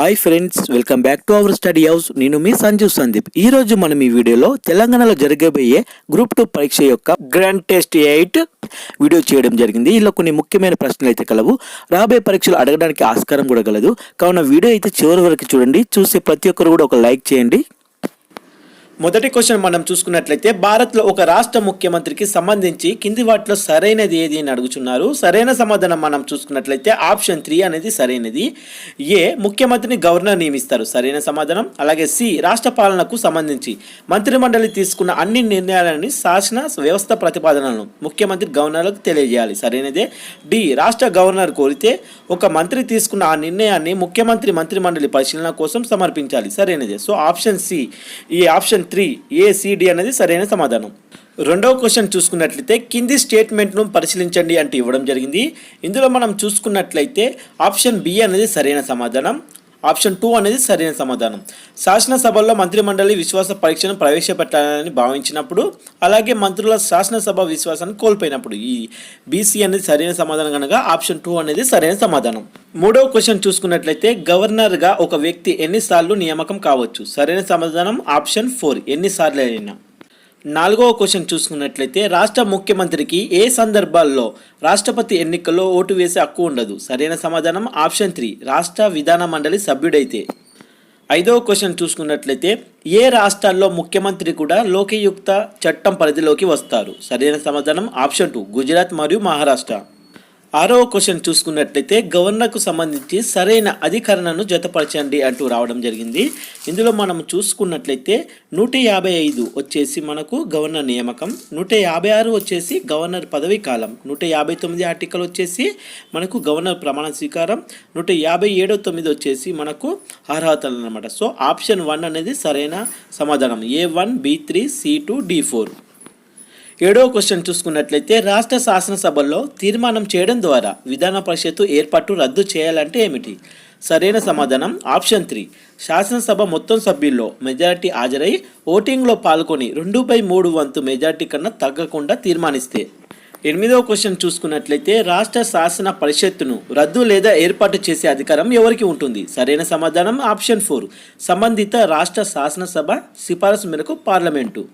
Hi friends welcome back to our study house నేను మీ సంజీవ్ సందీప్. ఈ రోజు మనం ఈ వీడియోలో తెలంగాణలో జరగబోయే గ్రూప్ టూ పరీక్ష యొక్క గ్రాండ్ టెస్ట్ ఎయిట్ వీడియో చేయడం జరిగింది. ఇలా కొన్ని ముఖ్యమైన ప్రశ్నలు అయితే కలవు. రాబోయే పరీక్షలు అడగడానికి ఆస్కారం కూడా కలదు కావున వీడియో అయితే చివరి వరకు చూడండి. చూసే ప్రతి ఒక్కరు కూడా ఒక లైక్ చేయండి. మొదటి క్వశ్చన్ మనం చూసుకున్నట్లయితే భారత్లో ఒక రాష్ట్ర ముఖ్యమంత్రికి సంబంధించి కింది వాటిలో సరైనది ఏది అని అడుగుతున్నారు సరైన సమాధానం మనం చూసుకున్నట్లయితే ఆప్షన్ త్రీ అనేది సరైనది. ఏ ముఖ్యమంత్రిని గవర్నర్ నియమిస్తారు. సరైన సమాధానం. అలాగే సి రాష్ట్ర పాలనకు సంబంధించి మంత్రిమండలి తీసుకున్న అన్ని నిర్ణయాలని శాసన వ్యవస్థ ప్రతిపాదనలను ముఖ్యమంత్రి గవర్నర్లకు తెలియజేయాలి. సరైనదే. డి రాష్ట్ర గవర్నర్ కోరితే ఒక మంత్రి తీసుకున్న ఆ నిర్ణయాన్ని ముఖ్యమంత్రి మంత్రిమండలి పరిశీలన కోసం సమర్పించాలి. సరైనది. సో ఆప్షన్ సి ఈ ఆప్షన్ త్రీ ఏసిడి అనేది సరైన సమాధానం. రెండవ క్వశ్చన్ చూసుకున్నట్లయితే కింది స్టేట్మెంట్ను పరిశీలించండి అంటూ ఇవ్వడం జరిగింది. ఇందులో మనం చూసుకున్నట్లయితే ఆప్షన్ బి అనేది సరైన సమాధానం. ఆప్షన్ టూ అనేది సరైన సమాధానం. శాసనసభలో మంత్రిమండలి విశ్వాస పరీక్షను ప్రవేశపెట్టాలని భావించినప్పుడు అలాగే మంత్రుల శాసనసభ విశ్వాసాన్ని కోల్పోయినప్పుడు. ఈ బీసీ అనేది సరైన సమాధానం కనుక ఆప్షన్ టూ అనేది సరైన సమాధానం. మూడవ క్వశ్చన్ చూసుకున్నట్లయితే గవర్నర్గా ఒక వ్యక్తి ఎన్నిసార్లు నియామకం కావచ్చు? సరైన సమాధానం ఆప్షన్ ఫోర్. ఎన్నిసార్లు అయినా. నాలుగవ క్వశ్చన్ చూసుకున్నట్లయితే రాష్ట్ర ముఖ్యమంత్రికి ఏ సందర్భాల్లో రాష్ట్రపతి ఎన్నికల్లో ఓటు వేసే హక్కు ఉండదు? సరైన సమాధానం ఆప్షన్ త్రీ రాష్ట్ర విధాన మండలి సభ్యుడైతే. ఐదవ క్వశ్చన్ చూసుకున్నట్లయితే ఏ రాష్ట్రాల్లో ముఖ్యమంత్రి కూడా లోకయుక్త చట్టం పరిధిలోకి వస్తారు? సరైన సమాధానం ఆప్షన్ టూ గుజరాత్ మరియు మహారాష్ట్ర. ఆరవ క్వశ్చన్ చూసుకున్నట్లయితే గవర్నర్కు సంబంధించి సరైన అధికరణను జతపరచండి అంటూ రావడం జరిగింది. ఇందులో మనం చూసుకున్నట్లయితే నూట యాభై ఐదు వచ్చేసి మనకు గవర్నర్ నియామకం నూట యాభై ఆరు వచ్చేసి గవర్నర్ పదవీ కాలం నూట యాభై తొమ్మిది ఆర్టికల్ వచ్చేసి మనకు గవర్నర్ ప్రమాణ స్వీకారం నూట యాభై ఏడో తొమ్మిది వచ్చేసి మనకు అర్హతలు అనమాట సో ఆప్షన్ వన్ అనేది సరైన సమాధానం. A one B three C two D four. ఏడవ క్వశ్చన్ చూసుకున్నట్లయితే రాష్ట్ర శాసనసభల్లో తీర్మానం చేయడం ద్వారా విధాన పరిషత్తు ఏర్పాటు రద్దు చేయాలంటే ఏమిటి? సరైన సమాధానం ఆప్షన్ త్రీ. శాసనసభ మొత్తం సభ్యుల్లో మెజారిటీ హాజరై ఓటింగ్లో పాల్గొని రెండు బై మూడు వంతు మెజారిటీ కన్నా తగ్గకుండా తీర్మానిస్తే. ఎనిమిదవ క్వశ్చన్ చూసుకున్నట్లయితే రాష్ట్ర శాసన పరిషత్తును రద్దు లేదా ఏర్పాటు చేసే అధికారం ఎవరికి ఉంటుంది? సరైన సమాధానం ఆప్షన్ ఫోర్. సంబంధిత రాష్ట్ర శాసనసభ సిఫారసు మేరకు పార్లమెంటు.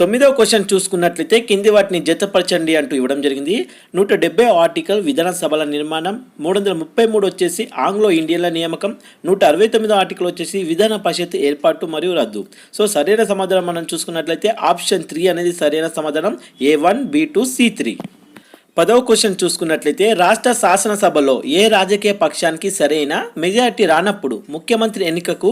తొమ్మిదవ క్వశ్చన్ చూసుకున్నట్లయితే కింది వాటిని జతపరచండి అంటూ ఇవ్వడం జరిగింది. నూట డెబ్బై ఆర్టికల్ విధానసభల నిర్మాణం మూడు వందల ముప్పై మూడు వచ్చేసి ఆంగ్లో ఇండియన్ల నియామకం నూట అరవై తొమ్మిదో ఆర్టికల్ వచ్చేసి విధాన పరిషత్ ఏర్పాటు మరియు రద్దు. సో సరైన సమాధానం మనం చూసుకున్నట్లయితే ఆప్షన్ త్రీ అనేది సరైన సమాధానం A one B two C three పదవ క్వశ్చన్ చూసుకున్నట్లయితే రాష్ట్ర శాసనసభలో ఏ రాజకీయ పక్షానికి సరైన మెజారిటీ రానప్పుడు ముఖ్యమంత్రి ఎన్నికకు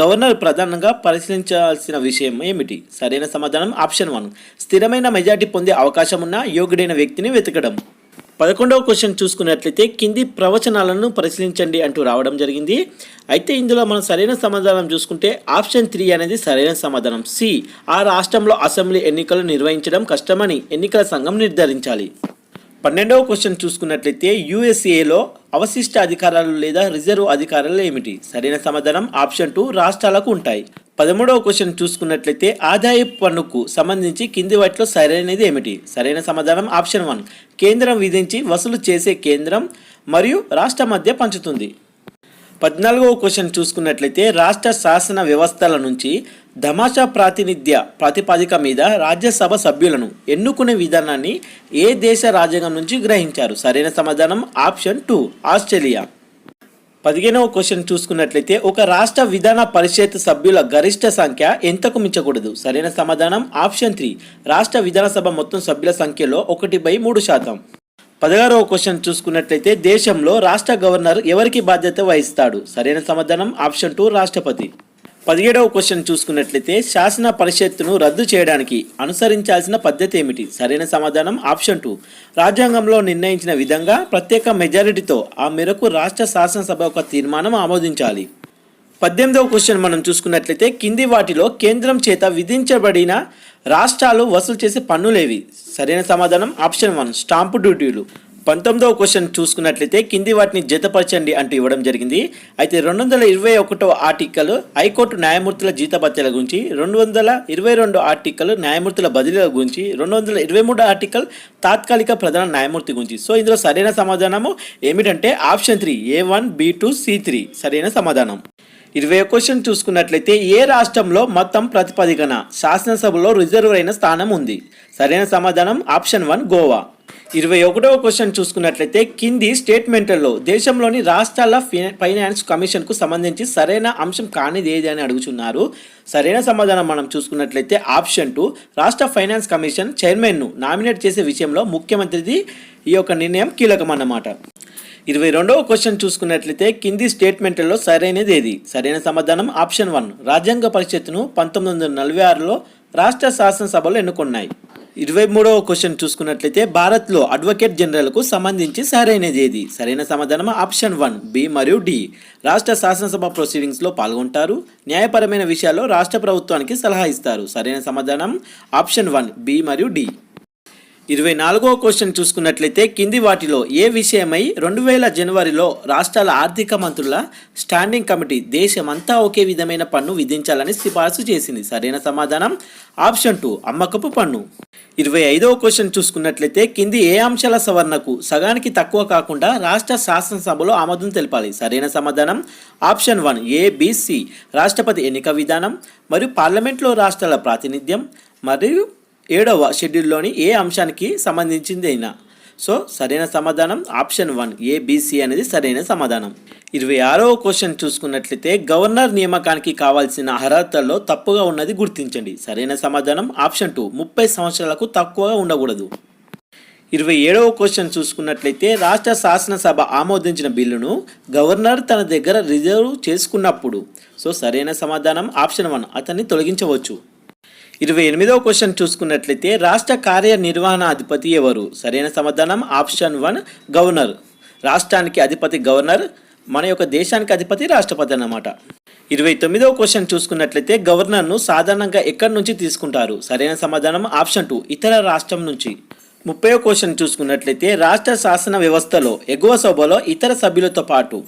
గవర్నర్ ప్రధానంగా పరిశీలించాల్సిన విషయం ఏమిటి? సరైన సమాధానం ఆప్షన్ వన్. స్థిరమైన మెజారిటీ పొందే అవకాశం ఉన్న యోగ్యుడైన వ్యక్తిని వెతకడం. పదకొండవ క్వశ్చన్ చూసుకున్నట్లయితే కింది ప్రవచనాలను పరిశీలించండి అంటూ రావడం జరిగింది. అయితే ఇందులో మనం సరైన సమాధానం చూసుకుంటే ఆప్షన్ త్రీ అనేది సరైన సమాధానం. సి. ఆ రాష్ట్రంలో అసెంబ్లీ ఎన్నికలు నిర్వహించడం కష్టమని ఎన్నికల సంఘం నిర్ధారించాలి. పన్నెండవ క్వశ్చన్ చూసుకున్నట్లయితే యూఎస్ఏలో అవశిష్ట అధికారాలు లేదా రిజర్వ్ అధికారాలు ఏమిటి? సరైన సమాధానం ఆప్షన్ టూ రాష్ట్రాలకు ఉంటాయి. పదమూడవ క్వశ్చన్ చూసుకున్నట్లయితే ఆదాయ పన్నుకు సంబంధించి కింది వాటిలో సరైనది ఏమిటి? సరైన సమాధానం ఆప్షన్ వన్. కేంద్రం విధించి వసూలు చేసే కేంద్రం మరియు రాష్ట్ర మధ్య పంచుతుంది. పద్నాలుగవ క్వశ్చన్ చూసుకున్నట్లయితే రాష్ట్ర శాసన వ్యవస్థల నుంచి ధమాషా ప్రాతినిధ్య ప్రాతిపదిక మీద రాజ్యసభ సభ్యులను ఎన్నుకునే విధానాన్ని ఏ దేశ రాజ్యాంగం నుంచి గ్రహించారు? సరైన సమాధానం ఆప్షన్ టూ ఆస్ట్రేలియా. పదిహేనవ క్వశ్చన్ చూసుకున్నట్లయితే ఒక రాష్ట్ర విధాన పరిషత్ సభ్యుల గరిష్ట సంఖ్య ఎంతకు మించకూడదు? సరైన సమాధానం ఆప్షన్ త్రీ రాష్ట్ర విధానసభ మొత్తం సభ్యుల సంఖ్యలో ఒకటి బై మూడు శాతం. పదహారవ క్వశ్చన్ చూసుకున్నట్లయితే దేశంలో రాష్ట్ర గవర్నర్ ఎవరికి బాధ్యత వహిస్తాడు? సరైన సమాధానం ఆప్షన్ టూ రాష్ట్రపతి. పదిహేడవ క్వశ్చన్ చూసుకున్నట్లయితే శాసన పరిషత్తును రద్దు చేయడానికి అనుసరించాల్సిన పద్ధతి ఏమిటి? సరైన సమాధానం ఆప్షన్ టూ. రాజ్యాంగంలో నిర్ణయించిన విధంగా ప్రత్యేక మెజారిటీతో ఆ మేరకు రాష్ట్ర శాసనసభ ఒక తీర్మానం ఆమోదించాలి. పద్దెనిమిదవ క్వశ్చన్ మనం చూసుకున్నట్లయితే కింది వాటిలో కేంద్రం చేత విధించబడిన రాష్ట్రాలు వసూలు చేసే పన్నులేవి? సరైన సమాధానం? ఆప్షన్ వన్ స్టాంపు డ్యూటీలు. పంతొమ్మిదవ క్వశ్చన్ చూసుకున్నట్లయితే కింది వాటిని జతపరచండి అంటూ ఇవ్వడం జరిగింది. అయితే రెండు వందల ఇరవై ఒకటవ ఆర్టికల్ హైకోర్టు న్యాయమూర్తుల జీతభత్యాల గురించి రెండు వందల ఇరవై రెండు ఆర్టికల్ న్యాయమూర్తుల బదిలీల గురించి రెండు వందల ఇరవై మూడు ఆర్టికల్ తాత్కాలిక ప్రధాన న్యాయమూర్తి గురించి. సో ఇందులో సరైన సమాధానము ఏమిటంటే option three A one B two C three. సరైన సమాధానం. ఇరవై క్వశ్చన్ చూసుకున్నట్లయితే ఏ రాష్ట్రంలో మొత్తం ప్రతిపాదికన శాసనసభలో రిజర్వ్ అయిన స్థానం ఉంది? సరైన సమాధానం ఆప్షన్ వన్ గోవా. ఇరవై ఒకటవ క్వశ్చన్ చూసుకున్నట్లయితే కింది స్టేట్మెంట్లలో దేశంలోని రాష్ట్రాల ఫి- ఫైనాన్స్ కమిషన్కు సంబంధించి సరైన అంశం కానిది ఏది అని అడుగుతున్నారు సరైన సమాధానం మనం చూసుకున్నట్లయితే ఆప్షన్ టూ రాష్ట్ర ఫైనాన్స్ కమిషన్ చైర్మన్ను నామినేట్ చేసే విషయంలో ముఖ్యమంత్రిది ఈ యొక్క నిర్ణయం కీలకం అన్నమాట ఇరవై రెండవ క్వశ్చన్ చూసుకున్నట్లయితే కింది స్టేట్మెంట్లలో సరైనది ఏది? సరైన సమాధానం ఆప్షన్ వన్ రాజ్యాంగ పరిషత్తును పంతొమ్మిది వందల నలభై ఆరులో రాష్ట్ర శాసనసభలు ఎన్నుకున్నాయి. ఇరవై మూడవ క్వశ్చన్ చూసుకున్నట్లయితే భారత్లో అడ్వకేట్ జనరల్కు సంబంధించి సరైనది ఏది? సరైన సమాధానం ఆప్షన్ వన్ బి మరియు డి. రాష్ట్ర శాసనసభ ప్రొసీడింగ్స్లో పాల్గొంటారు. న్యాయపరమైన విషయాల్లో రాష్ట్ర ప్రభుత్వానికి సలహా ఇస్తారు. సరైన సమాధానం? ఆప్షన్ వన్ బి మరియు డి. ఇరవై నాలుగో క్వశ్చన్ చూసుకున్నట్లయితే కింది వాటిలో ఏ విషయమై రెండు వేల జనవరిలో రాష్ట్రాల ఆర్థిక మంత్రుల స్టాండింగ్ కమిటీ దేశమంతా ఒకే విధమైన పన్ను విధించాలని సిఫార్సు చేసింది. సరైన సమాధానం? ఆప్షన్ టూ అమ్మకపు పన్ను. ఇరవై ఐదవ క్వశ్చన్ చూసుకున్నట్లయితే కింది ఏ అంశాల సవరణకు సగానికి తక్కువ కాకుండా రాష్ట్ర శాసనసభలో ఆమోదం తెలపాలి. సరైన సమాధానం? ఆప్షన్ వన్ ఏబిసి రాష్ట్రపతి ఎన్నిక విధానం మరియు పార్లమెంట్లో రాష్ట్రాల ప్రాతినిధ్యం మరియు ఏడవ షెడ్యూల్లోని ఏ అంశానికి సంబంధించింది అయినా. సో సరైన సమాధానం ఆప్షన్ వన్ ఏబిసి అనేది సరైన సమాధానం. ఇరవై ఆరవ క్వశ్చన్ చూసుకున్నట్లయితే గవర్నర్ నియామకానికి కావాల్సిన అర్హతల్లో తప్పుగా ఉన్నది గుర్తించండి. సరైన సమాధానం ఆప్షన్ టూ ముప్పై సంవత్సరాలకు తక్కువగా ఉండకూడదు. ఇరవై ఏడవ క్వశ్చన్ చూసుకున్నట్లయితే రాష్ట్ర శాసనసభ ఆమోదించిన బిల్లును గవర్నర్ తన దగ్గర రిజర్వ్ చేసుకున్నప్పుడు. సో సరైన సమాధానం ఆప్షన్ వన్ అతన్ని తొలగించవచ్చు. ఇరవై ఎనిమిదవ క్వశ్చన్ చూసుకున్నట్లయితే రాష్ట్ర కార్యనిర్వహణ అధిపతి ఎవరు? సరైన సమాధానం ఆప్షన్ వన్ గవర్నర్. రాష్ట్రానికి అధిపతి గవర్నర్ మన యొక్క దేశానికి అధిపతి రాష్ట్రపతి అన్నమాట. ఇరవై తొమ్మిదవ క్వశ్చన్ చూసుకున్నట్లయితే గవర్నర్ను సాధారణంగా ఎక్కడి నుంచి తీసుకుంటారు? సరైన సమాధానం ఆప్షన్ టూ ఇతర రాష్ట్రం నుంచి. ముప్పై క్వశ్చన్ చూసుకున్నట్లయితే రాష్ట్ర శాసన వ్యవస్థలో ఎగువ సభలో ఇతర సభ్యులతో పాటు.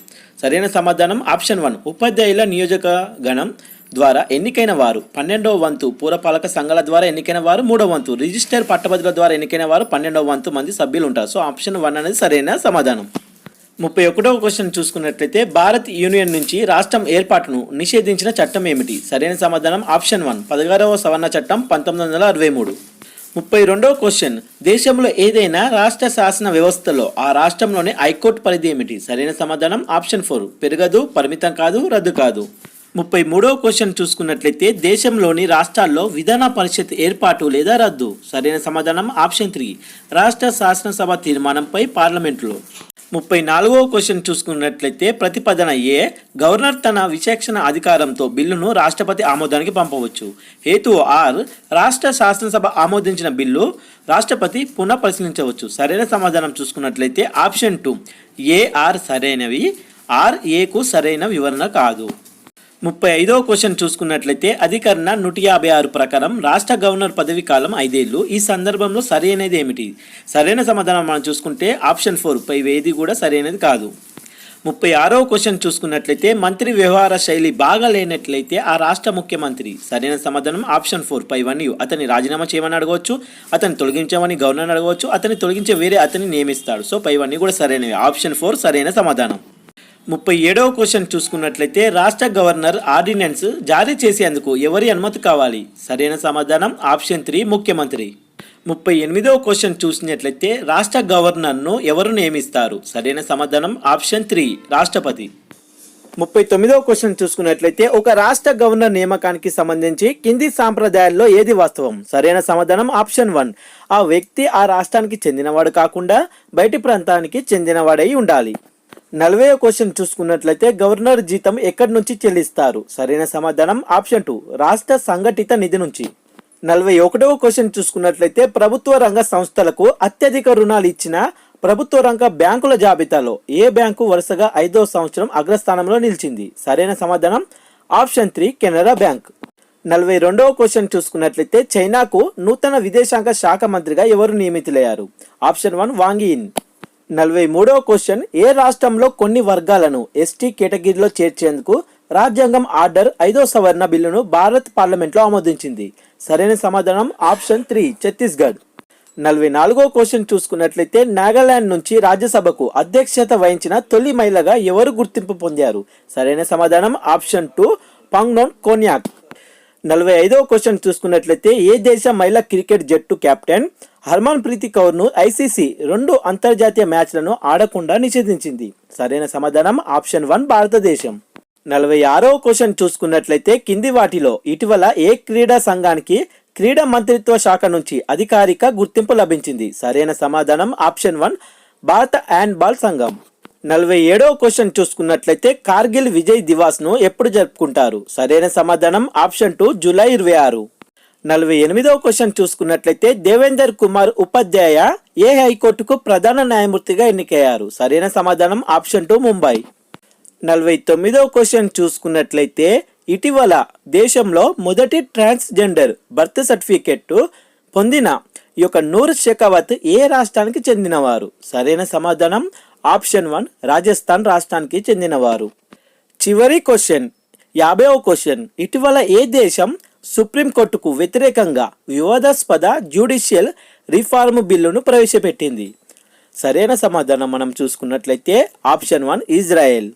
సరైన సమాధానం ఆప్షన్ వన్ ఉపాధ్యాయుల నియోజకగణం. ద్వారా ఎన్నికైన వారు పన్నెండవ వంతు పూరపాలక సంఘాల ద్వారా ఎన్నికైన వారు మూడవ వంతు రిజిస్టర్ పట్టభద్రుల ద్వారా ఎన్నికైన వారు పన్నెండవ వంతు మంది సభ్యులు ఉంటారు. సో ఆప్షన్ వన్ అనేది సరైన సమాధానం. ముప్పై ఒకటవ క్వశ్చన్ చూసుకున్నట్లయితే భారత్ యూనియన్ నుంచి రాష్ట్రం ఏర్పాటును నిషేధించిన చట్టం ఏమిటి? సరైన సమాధానం ఆప్షన్ వన్ పదహారవ సవరణ చట్టం పంతొమ్మిది వందల అరవై మూడు. ముప్పై రెండవ క్వశ్చన్ దేశంలో ఏదైనా రాష్ట్ర శాసన వ్యవస్థలో ఆ రాష్ట్రంలోని హైకోర్టు పరిధి ఏమిటి? సరైన సమాధానం ఆప్షన్ ఫోర్ పెరగదు పరిమితం కాదు రద్దు కాదు. ముప్పై మూడవ క్వశ్చన్ చూసుకున్నట్లయితే దేశంలోని రాష్ట్రాల్లో విధాన పరిషత్ ఏర్పాటు లేదా రద్దు? సరైన సమాధానం ఆప్షన్ త్రీ. రాష్ట్ర శాసనసభ తీర్మానంపై పార్లమెంట్లో. ముప్పై నాలుగవ క్వశ్చన్ చూసుకున్నట్లయితే ప్రతిపాదన ఏ? గవర్నర్ తన విచక్షణ అధికారంతో బిల్లును రాష్ట్రపతి ఆమోదానికి పంపవచ్చు. హేతు ఆర్ రాష్ట్ర శాసనసభ ఆమోదించిన బిల్లు రాష్ట్రపతి పునః పరిశీలించవచ్చు సరైన సమాధానం చూసుకున్నట్లయితే ఆప్షన్ టూ. ఏఆర్ సరైనవి? ఆర్ ఏకు సరైన వివరణ కాదు. ముప్పై ఐదవ క్వశ్చన్ చూసుకున్నట్లయితే అధికరణ నూట యాభై ఆరు ప్రకారం రాష్ట్ర గవర్నర్ పదవి కాలం ఐదేళ్ళు ఈ సందర్భంలో సరైనది ఏమిటి? సరైన సమాధానం మనం చూసుకుంటే ఆప్షన్ ఫోర్ పై ఏది కూడా సరైనది కాదు. ముప్పై ఆరవ క్వశ్చన్ చూసుకున్నట్లయితే మంత్రి వ్యవహార శైలి బాగా లేనట్లయితే ఆ రాష్ట్ర ముఖ్యమంత్రి సరైన సమాధానం ఆప్షన్ ఫోర్ పై వన్ అతని రాజీనామా చేయమని అడగవచ్చు అతన్ని తొలగించమని గవర్నర్ అడగవచ్చు అతన్ని తొలగించే వేరే అతన్ని నియమిస్తాడు. సో పై వన్ కూడా సరైనవి. ఆప్షన్ ఫోర్ సరైన సమాధానం. ముప్పై ఏడవ క్వశ్చన్ చూసుకున్నట్లయితే రాష్ట్ర గవర్నర్ ఆర్డినెన్స్ జారీ చేసేందుకు ఎవరి అనుమతి కావాలి? సరైన సమాధానం ఆప్షన్ త్రీ ముఖ్యమంత్రి. ముప్పై ఎనిమిదవ క్వశ్చన్ చూసినట్లయితే రాష్ట్ర గవర్నర్ను ఎవరు నియమిస్తారు? సరైన సమాధానం ఆప్షన్ త్రీ రాష్ట్రపతి. ముప్పై తొమ్మిదవ క్వశ్చన్ చూసుకున్నట్లయితే ఒక రాష్ట్ర గవర్నర్ నియామకానికి సంబంధించి కింది సాంప్రదాయాల్లో ఏది వాస్తవం? సరైన సమాధానం ఆప్షన్ వన్. ఆ వ్యక్తి ఆ రాష్ట్రానికి చెందినవాడు కాకుండా బయటి ప్రాంతానికి చెందినవాడై ఉండాలి. నలభై క్వశ్చన్ చూసుకున్నట్లయితే గవర్నర్ జీతం ఎక్కడి నుంచి చెల్లిస్తారు? సరైన సమాధానం ఆప్షన్ టూ రాష్ట్ర సంఘటిత నిధి నుంచి. నలభై ఒకటవ క్వశ్చన్ చూసుకున్నట్లయితే ప్రభుత్వ రంగ సంస్థలకు అత్యధిక రుణాలు ఇచ్చిన ప్రభుత్వ రంగ బ్యాంకుల జాబితాలో ఏ బ్యాంకు వరుసగా ఐదో సంవత్సరం అగ్రస్థానంలో నిలిచింది? సరైన సమాధానం ఆప్షన్ త్రీ కెనరా బ్యాంక్. నలభై రెండవ క్వశ్చన్ చూసుకున్నట్లయితే చైనాకు నూతన విదేశాంగ శాఖ మంత్రిగా ఎవరు నియమితులయ్యారు? ఆప్షన్ వన్ వాంగియిన్ నలభై మూడవ క్వశ్చన్. ఏ రాష్ట్రంలో కొన్ని వర్గాలను ఎస్టీ కేటగిరీలో చేర్చేందుకు రాజ్యాంగం ఆర్డర్ ఐదో సవరణ బిల్లును భారత్ పార్లమెంట్లో ఆమోదించింది? సరైన సమాధానం ఆప్షన్ త్రీ ఛత్తీస్గఢ్. నలభై నాలుగో క్వశ్చన్ చూసుకున్నట్లయితే నాగాలాండ్ నుంచి రాజ్యసభకు అధ్యక్షత వహించిన తొలి మహిళగా ఎవరు గుర్తింపు పొందారు? సరైన సమాధానం ఆప్షన్ టూ పాంగ్నోన్ కోన్యాక్. నలభై ఐదవ క్వశ్చన్ చూసుకున్నట్లయితే ఏ దేశ మహిళా క్రికెట్ జట్టు కెప్టెన్ హర్మాన్ ప్రీతి కౌర్ను ఐసీసీ రెండు అంతర్జాతీయ మ్యాచ్లను ఆడకుండా నిషేధించింది. సరైన సమాధానం ఆప్షన్ వన్ భారతదేశం. నలభై ఆరవ క్వశ్చన్ చూసుకున్నట్లయితే కింది వాటిలో ఇటీవల ఏ క్రీడా సంఘానికి క్రీడా మంత్రిత్వ శాఖ నుంచి అధికారిక గుర్తింపు లభించింది? సరైన సమాధానం ఆప్షన్ వన్ భారత హ్యాండ్ బాల్ సంఘం. నలభై ఏడవ క్వశ్చన్ చూసుకున్నట్లయితే కార్గిల్ విజయ్ దివాస్ను ఎప్పుడు జరుపుకుంటారు? సరైన సమాధానం ఆప్షన్ టూ జూలై ఇరవై ఆరు. నలభై ఎనిమిదవ క్వశ్చన్ చూసుకున్నట్లయితే దేవేందర్ కుమార్ ఉపాధ్యాయ ఏ హైకోర్టుకు ప్రధాన న్యాయమూర్తిగా ఎన్నికయ్యారు? సరైన సమాధానం ఆప్షన్ టూ ముంబై. నలభై తొమ్మిదవ క్వశ్చన్ చూసుకున్నట్లయితే ఇటీవల దేశంలో మొదటి ట్రాన్స్జెండర్ బర్త్ సర్టిఫికెట్ పొందిన ఈ యొక్క నూర్ షెకావత్ ఏ రాష్ట్రానికి చెందినవారు? సరైన సమాధానం ఆప్షన్ వన్ రాజస్థాన్ రాష్ట్రానికి చెందినవారు. చివరి క్వశ్చన్ యాభైవ క్వశ్చన్. ఇటీవల ఏ దేశం సుప్రీంకోర్టుకు వ్యతిరేకంగా వివాదాస్పద జ్యుడిషియల్ రిఫార్మ్ బిల్లును ప్రవేశపెట్టింది. సరైన సమాధానం మనం చూసుకున్నట్లయితే ఆప్షన్ వన్ ఇజ్రాయెల్.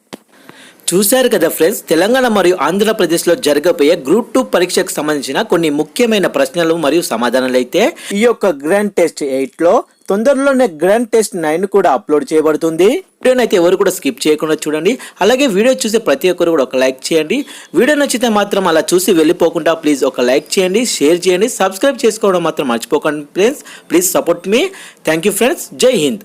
చూశారు కదా ఫ్రెండ్స్ తెలంగాణ మరియు ఆంధ్రప్రదేశ్లో జరగబోయే గ్రూప్ టూ పరీక్షకు సంబంధించిన కొన్ని ముఖ్యమైన ప్రశ్నలు మరియు సమాధానాలు అయితే ఈ యొక్క గ్రాండ్ టెస్ట్ ఎయిట్లో తొందరలోనే గ్రాండ్ టెస్ట్ నైన్ కూడా అప్లోడ్ చేయబడుతుంది. వీడియోని అయితే ఎవరు కూడా స్కిప్ చేయకుండా చూడండి. అలాగే వీడియో చూసే ప్రతి ఒక్కరు కూడా ఒక లైక్ చేయండి. వీడియో నచ్చితే మాత్రం అలా చూసి వెళ్ళిపోకుండా ప్లీజ్ ఒక లైక్ చేయండి షేర్ చేయండి సబ్స్క్రైబ్ చేసుకోవడం మాత్రం మర్చిపోకండి. Friends please support me thank you friends Jai Hind.